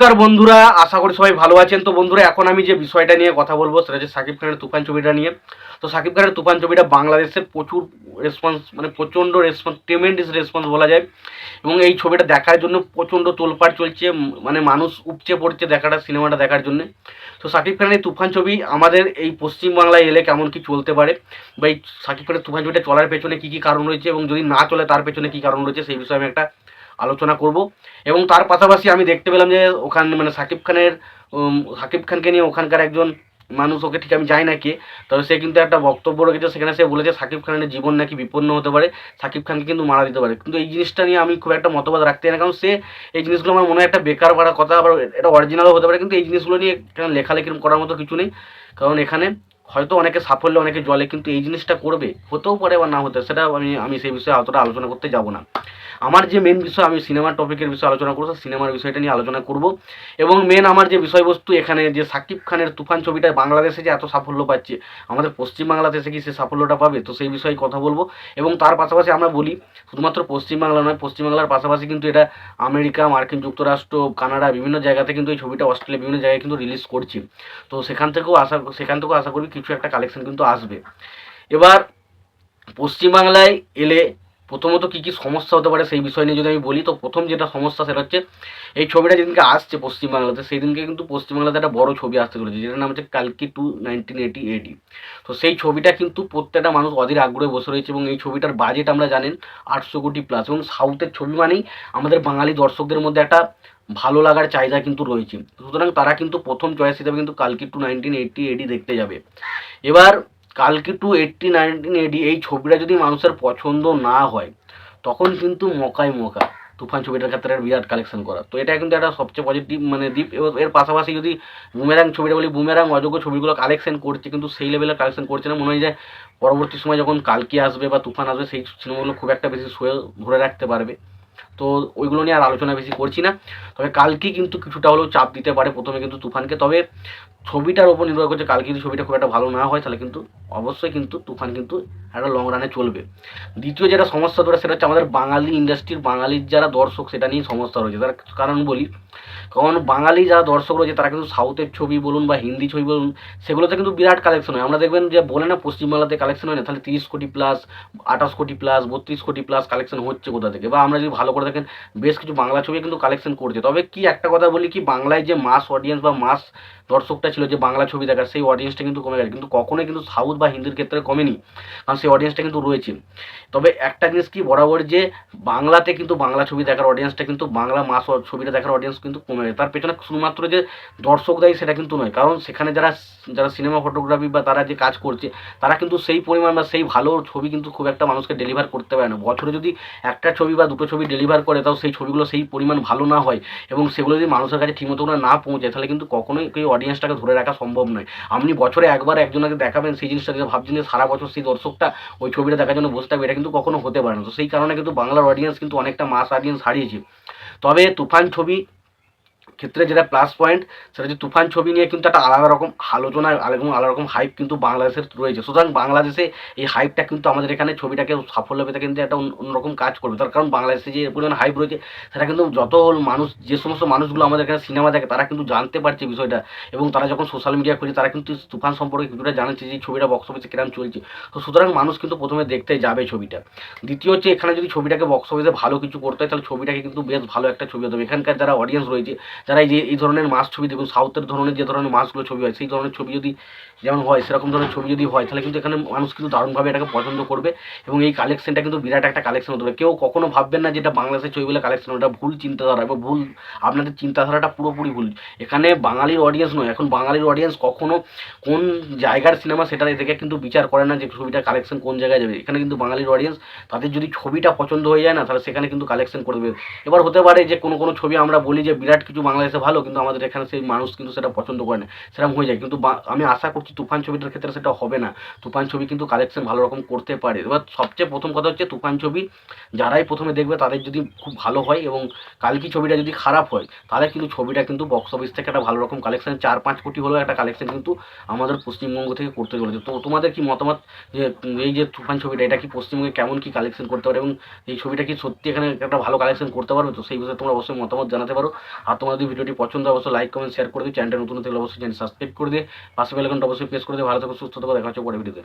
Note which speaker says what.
Speaker 1: নমস্কার বন্ধুরা, আশা করি সবাই ভালো আছেন। তো বন্ধুরা, এখন আমি যে বিষয়টা নিয়ে কথা বলব সেটা হচ্ছে সাকিব খানের তুফান ছবিটা নিয়ে। তো সাকিব খানের তুফান ছবিটা বাংলাদেশের প্রচুর রেসপন্স মানে প্রচণ্ড রেসপন্স ট্রেমেন্ডিস রেসপন্স বলা যায়। এবং এই ছবিটা দেখার জন্য প্রচণ্ড তোলপাড় চলছে মানে মানুষ উপচে পড়ছে দেখাটা, সিনেমাটা দেখার জন্য। তো সাকিব খানের এই তুফান ছবি আমাদের এই পশ্চিমবাংলায় এলে কেমন কি চলতে পারে, বা এই সাকিব খানের তুফান ছবিটা চলার পেছনে কী কী কারণ রয়েছে, এবং যদি না চলে তার পেছনে কী কারণ রয়েছে, সেই বিষয়ে আমি একটা আলোচনা করব। এবং তার পাশাপাশি আমি দেখতে পেলাম যে ওখানে মানে সাকিব খানের সাকিব খানকে নিয়ে ওখানকার একজন মানুষ, ওকে ঠিক আমি জানি না কে, তবে সে কিন্তু একটা বক্তব্য রেখেছে। সেখানে সে বলেছে সাকিব খানের জীবন নাকি বিপন্ন হতে পারে, সাকিব খানকে কিন্তু মারা দিতে পারে। কিন্তু এই জিনিসটা নিয়ে আমি খুব একটা মতবাদ রাখতে না, কারণ সে এই জিনিসগুলো আমার মনে হয় একটা বেকার করা কথা, আবার এটা অরিজিনালও হতে পারে, কিন্তু এই জিনিসগুলো নিয়ে এখানে লেখালেখির করার মতো কিছু নেই। কারণ এখানে হয়তো অনেকে সাফল্য, অনেকে জলে, কিন্তু এই জিনিসটা করবে, হতেও পারে বা না হতে সেটা আমি আমি সেই বিষয়ে অতটা আলোচনা করতে যাব না। আমার যে মেন বিষয়, আমি সিনেমার টপিকের বিষয়ে আলোচনা করব সিনেমার বিষয়টা নিয়ে আলোচনা করব। এবং মেন আমার যে বিষয়বস্তু, এখানে যে সাকিব খানের তুফান ছবিটা বাংলাদেশে যে এত সাফল্য পাচ্ছে, আমাদের পশ্চিমবাংলাদেশে কি সে সাফল্যটা পাবে, তো সেই বিষয়ে কথা বলব। এবং তার পাশাপাশি আমরা বলি, শুধুমাত্র পশ্চিমবাংলা নয়, পশ্চিমবাংলার পাশাপাশি কিন্তু এটা আমেরিকা, মার্কিন যুক্তরাষ্ট্র, কানাডা, বিভিন্ন জায়গাতে কিন্তু এই ছবিটা অস্ট্রেলিয়া, বিভিন্ন জায়গায় কিন্তু রিলিজ করছি। তো সেখান থেকেও আশা, সেখান থেকেও আশা করি কিছু একটা কালেকশন কিন্তু আসবে। এবার পশ্চিমবাংলায় এলে প্রথমত কী কী সমস্যা হতে পারে সেই বিষয় নিয়ে যদি আমি বলি, তো প্রথম যেটা সমস্যা সেটা হচ্ছে এই ছবিটা যেদিনকে আসছে পশ্চিমবাংলাতে সেই দিনকে কিন্তু পশ্চিমবাংলাতে একটা বড় ছবি আসতে চলেছে, যেটার নাম হচ্ছে কালকি টু নাইনটিন এইটি এইটি তো সেই ছবিটা কিন্তু প্রত্যেকটা মানুষ অধীর আগ্রহে বসে রয়েছে এবং এই ছবিটার বাজেট আমরা জানেন আটশো কোটি প্লাস এবং সাউথের ছবি মানেই আমাদের বাঙালি দর্শকদের মধ্যে একটা ভালো লাগার চাহিদা কিন্তু রয়েছে। সুতরাং তারা কিন্তু প্রথম চয়েস হিসাবে কিন্তু কালকি টু নাইনটিন এইটটি এডি দেখতে যাবে। এবার কালকি টু এইটটি নাইনটিন এডি এই ছবিটা যদি মানুষের পছন্দ না হয়, তখন কিন্তু মকাই মকা। তুফান ছবিটার ক্ষেত্রে বিরাট কালেকশন করা। তো এটা কিন্তু একটা সবচেয়ে পজিটিভ মানে দ্বীপ এর পাশাপাশি যদি বুমেরাং ছবিটা বলি বুমেরাং অযোগ্য ছবিগুলো কালেকশন করছে, কিন্তু সেই লেভেলের কালেকশন করছে না। মনে হয় যে পরবর্তী সময় যখন কালকে আসবে বা তুফান আসবে, সেই সিনেমাগুলো খুব একটা বেশি শুয়ে ধরে রাখতে পারবে। তো ওইগুলো নিয়ে আর আলোচনা বেশি করছি না। তবে কালকে কিন্তু কিছুটা হলেও চাপ দিতে পারে প্রথমে কিন্তু তুফানকে। তবে ছবিটার ওপর নির্ভর করছে কালকে যদি ছবিটা খুব একটা ভালো না হয়, তাহলে কিন্তু অবশ্যই কিন্তু তুফান কিন্তু একটা লং রানে চলবে। দ্বিতীয় যেটা সমস্যা ধরে, সেটা হচ্ছে আমাদের বাঙালি ইন্ডাস্ট্রির বাঙালির যারা দর্শক, সেটা নিয়ে সমস্যা রয়েছে। তার কারণ বলি। কারণ বাঙালি যারা দর্শক রয়েছে, তারা কিন্তু সাউথের ছবি বলুন বা হিন্দি ছবি বলুন, সেগুলোতে কিন্তু বিরাট কালেকশন হয়। আমরা দেখবেন যে বলে না, পশ্চিমবাংলাতে কালেকশন হয় না, তাহলে তিরিশ কোটি প্লাস আঠাশ কোটি প্লাস বত্রিশ কোটি প্লাস কালেকশন হচ্ছে কোথা থেকে? বা আমরা যদি ভালো করে দেখেন বেশ কিছু বাংলা ছবি কিন্তু কালেকশন করছে। তবে কি একটা কথা বলি কি, বাংলায় যে মাস অডিয়েন্স বা মাস দর্শকটা ছিল যে বাংলা ছবি দেখার, সেই অডিয়েন্সটা কিন্তু কমে গেছে। কিন্তু কখনোই কিন্তু সাউথ বা হিন্দির ক্ষেত্রে কমেনি, কারণ সেই অডিয়েন্সটা কিন্তু রয়েছে। তবে একটা জিনিস কি বরাবর যে বাংলাতে কিন্তু বাংলা ছবি দেখার অডিয়েন্সটা কিন্তু, বাংলা মাস ছবিটা দেখার অডিয়েন্স কিন্তু কমে গেছে। তার পেছনে শুধুমাত্র যে দর্শক দেয় সেটা কিন্তু নয়, কারণ সেখানে যারা যারা সিনেমা ফটোগ্রাফি বা তারা যে কাজ করছে, তারা কিন্তু সেই পরিমাণ বা সেই ভালো ছবি কিন্তু খুব একটা মানুষকে ডেলিভার করতে পারে না। বছরে যদি একটা ছবি বা দুটো ছবি ডেলিভার করে, তাও সেই ছবিগুলো সেই পরিমাণ ভালো না হয় এবং সেগুলো যদি মানুষের কাছে ঠিকমতো করে না পৌঁছায়, তাহলে কিন্তু কখনোই কেউ অডিয়েন্সটাকে ধরে রাখা সম্ভব নয়। আপনি বছরে একবার একজনকে দেখাবেন, সেই জিনিসটাকে ভাবছেন যে সারা বছর সেই দর্শকটা ওই ছবিটা দেখার জন্য বসে থাকবে, এটা কিন্তু কখনো হতে পারে না। তো সেই কারণে কিন্তু বাংলার অডিয়েন্স কিন্তু অনেকটা মাস অডিয়েন্স হারিয়েছে। তবে তুফান ছবি ক্ষেত্রে যেটা প্লাস পয়েন্ট সেটা হচ্ছে তুফান ছবি নিয়ে কিন্তু একটা আলাদা রকম আলোচনা এবং আলাদা রকম হাইপ কিন্তু বাংলাদেশের রয়েছে। সুতরাং বাংলাদেশে এই হাইপটা কিন্তু আমাদের এখানে ছবিটাকে সাফল্য পেতে কিন্তু একটা অন্যরকম কাজ করবে। তার কারণ বাংলাদেশে যে পরিমাণ হাইপ রয়েছে, সেটা কিন্তু যত মানুষ যে সমস্ত মানুষগুলো আমাদের এখানে সিনেমা দেখে, তারা কিন্তু জানতে পারছে বিষয়টা। এবং তারা যখন সোশ্যাল মিডিয়া খুঁজে তারা কিন্তু তুফান সম্পর্কে কিছুটা জানাচ্ছে যে ছবিটা বক্স অফিসে কিরম চলছে। তো সুতরাং মানুষ কিন্তু প্রথমে দেখতে যাবে ছবিটা। দ্বিতীয় হচ্ছে, এখানে যদি ছবিটাকে বক্স অফিসে ভালো কিছু করতে হয়, তাহলে ছবিটাকে কিন্তু বেশ ভালো একটা ছবি হতে হবে। এখানকার যারা অডিয়েন্স রয়েছে যারা এই যে, এই ধরনের মাছ ছবি, দেখুন সাউথের ধরনের যে ধরনের মাছগুলো ছবি হয়, সেই ধরনের ছবি যদি যেমন হয়, সেরকম ধরনের ছবি যদি হয়, তাহলে কিন্তু এখানে মানুষ কিন্তু দারুণভাবে এটাকে পছন্দ করবে এবং এই কালেকশনটা কিন্তু বিরাট একটা কালেকশন হতে পারে। কেউ কখনো ভাববেন না যেটা বাংলাদেশের ছবি বলে কালেকশন ওটা ভুল চিন্তাধারা এবং ভুল, আপনাদের চিন্তাধারাটা পুরোপুরি ভুল। এখানে বাঙালির অডিয়েন্স নয়, এখন বাঙালির অডিয়েন্স কখনো কোন জায়গার সিনেমা সেটা দেখে কিন্তু বিচার করে না যে ছবিটা কালেকশন কোন জায়গায় যাবে। এখানে কিন্তু বাঙালির অডিয়েন্স তাদের যদি ছবিটা পছন্দ হয়ে যায় না, তাহলে সেখানে কিন্তু কালেকশন করে দেবে। এবার হতে পারে যে কোনো কোনো ছবি আমরা বলি যে বিরাট কিছু বাংলাদেশে ভালো, কিন্তু আমাদের এখানে সেই মানুষ কিন্তু সেটা পছন্দ করে না। সেরকম হয়ে যায়। কিন্তু আমি আশা করছি তুফান ছবিটার ক্ষেত্রে সেটা হবে না। তুফান ছবি কিন্তু কালেকশন ভালো রকম করতে পারে। এবার সবচেয়ে প্রথম কথা হচ্ছে তুফান ছবি যারাই প্রথমে দেখবে তাদের যদি খুব ভালো হয় এবং কালকি ছবিটা যদি খারাপ হয়, তাহলে কিন্তু ছবিটা কিন্তু বক্স অফিস থেকে একটা ভালো রকম কালেকশন চার পাঁচ কোটি হলেও একটা কালেকশন কিন্তু আমাদের পশ্চিমবঙ্গ থেকে করতে চলেছে। তো তোমাদের কি মতামত যে, এই যে তুফান ছবিটা, এটা কি পশ্চিমবঙ্গে কেমন কি কালেকশন করতে পারে এবং এই ছবিটা কি সত্যি এখানে একটা ভালো কালেকশন করতে পারবে? তো সেই বিষয়ে তোমরা অবশ্যই মতামত জানাতে পারো। আর তোমার যদি ভিডিওটি পছন্দ অবশ্যই লাইক কমেন্ট শেয়ার করে দিই চ্যানেলটা নতুন থাকলে অবশ্যই চ্যানেল সাবস্ক্রাইব করে দিয়ে পাশে বেলাকনটা অবশ্যই প্রেস করে দিয়ে ভালো থাকো, সুস্থ থাকো। দেখা হচ্ছে পরে ভিডিওতে